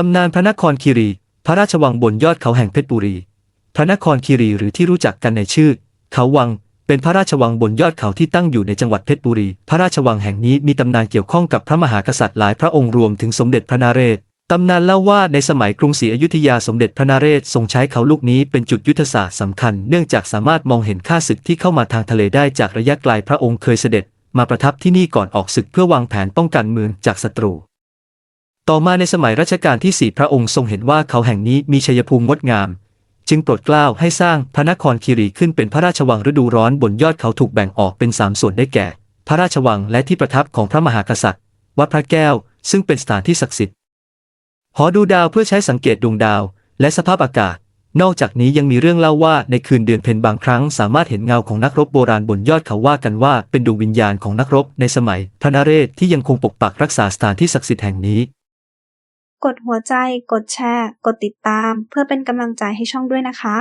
ตำนานพระนครคีรี พระราชวังบนยอดเขาแห่งเพชรบุรี พระนครคีรีหรือที่รู้จักกันในชื่อ เขาวัง เป็นพระราชวังบนยอดเขาที่ตั้งอยู่ในจังหวัดเพชรบุรี พระราชวังแห่งนี้มีตำนานเกี่ยวข้องกับพระมหากษัตริย์หลายพระองค์รวมถึงสมเด็จพระนเรศ ตำนานเล่าว่าในสมัยกรุงศรีอยุธยาสมเด็จพระนเรศทรงใช้เขาลูกนี้เป็นจุดยุทธศาสตร์สำคัญ เนื่องจากสามารถมองเห็นข้าศึกที่เข้ามาทางทะเลได้จากระยะไกลพระองค์เคยเสด็จ มาประทับที่นี่ก่อนออกศึกเพื่อวางแผนป้องกันเมืองจากศัตรู ต่อมาในสมัยรัชกาลที่สี่พระองค์ทรงเห็นว่าเขาแห่งนี้มีชัยภูมิงดงาม จึงโปรดเกล้าให้สร้างพระนครคีรีขึ้นเป็นพระราชวังฤดูร้อนบนยอดเขาถูกแบ่งออกเป็นสามส่วนได้แก่ พระราชวังและที่ประทับของพระมหากษัตริย์ วัดพระแก้ว ซึ่งเป็นสถานที่ศักดิ์สิทธิ์หอดูดาวเพื่อใช้สังเกตดวงดาว และสภาพอากาศ นอกจากนี้ยังมีเรื่องเล่าว่าในคืนเดือนเพ็ญบางครั้ง สามารถเห็นเงาของนักรบโบราณบนยอดเขาว่ากันว่าเป็นดวงวิญญาณของนักรบในสมัยพระนเรศที่ยังคงปกปักรักษาสถานที่ศักดิ์สิทธิ์แห่งนี้ กดหัวใจ กดแชร์ กดติดตาม เพื่อเป็นกำลังใจให้ช่องด้วยนะคะ